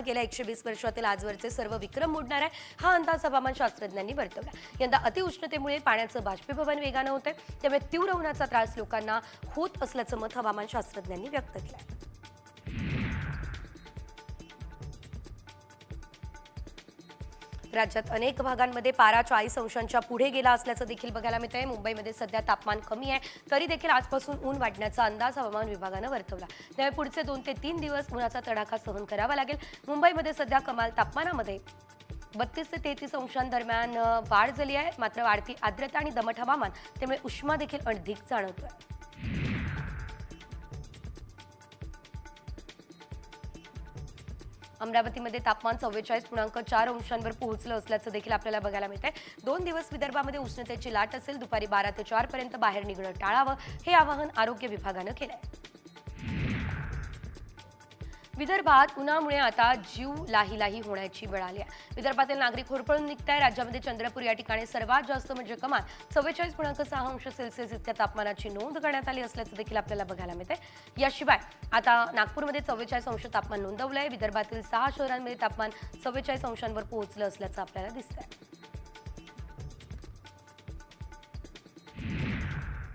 गेल्या एकशे वीस वर्षातील आजवरचे सर्व विक्रम मोडणार आहे. हा अंदाज हवामान शास्त्रज्ञांनी वर्तवला. यंदा अतिउष्णतेमुळे पाण्याचं बाष्पीभवन वेगानं होतंय. त्यामुळे तीव्र उन्हाचा त्रास लोकांना होत असल्याचं मत हवामान शास्त्रज्ञांनी व्यक्त केलं राज्यात अनेक भागांमध्ये पारा चाळीस अंशांच्या पुढे गेला असल्याचं देखील बघायला मिळत आहे मुंबईमध्ये सध्या तापमान कमी आहे. तरी देखील आजपासून ऊन वाढण्याचा अंदाज हवामान विभागानं वर्तवला. त्यामुळे पुढचे दोन ते तीन दिवस उन्हाचा तडाखा सहन करावा लागेल. मुंबईमध्ये सध्या कमाल तापमानामध्ये बत्तीस ते तेहतीस अंशांदरम्यान वाढ झाली आहे. मात्र वाढती आर्द्रता आणि दमट हवामान त्यामुळे उष्मा देखील अधिक जाणवतोय. अमरावतीमध्ये तापमान चव्वेचाळीस पूर्णांक चार अंशांवर पोहोचलं असल्याचं देखील आपल्याला बघायला मिळत आहे दोन दिवस विदर्भामध्ये उष्णतेची लाट असेल दुपारी बारा ते चार पर्यंत बाहेर निघणं टाळावं हे आवाहन आरोग्य विभागानं केलं आहे विदर्भात उन्हामुळे आता जीव लाही लाही होण्याची वेळ आली आहे. विदर्भातील नागरिक होरपळून निघत आहे राज्यामध्ये चंद्रपूर या ठिकाणी सर्वात जास्त म्हणजे कमाल चव्वेचाळीस पूर्णांक सहा अंश सेल्सिअस इतक्या तापमानाची नोंद करण्यात आली असल्याचं देखील आपल्याला बघायला मिळते याशिवाय आता नागपूरमध्ये चव्वेचाळीस अंश तापमान नोंदवलं आहे विदर्भातील सहा शहरांमध्ये तापमान चव्वेचाळीस अंशांवर पोहोचलं असल्याचं आपल्याला दिसतंय.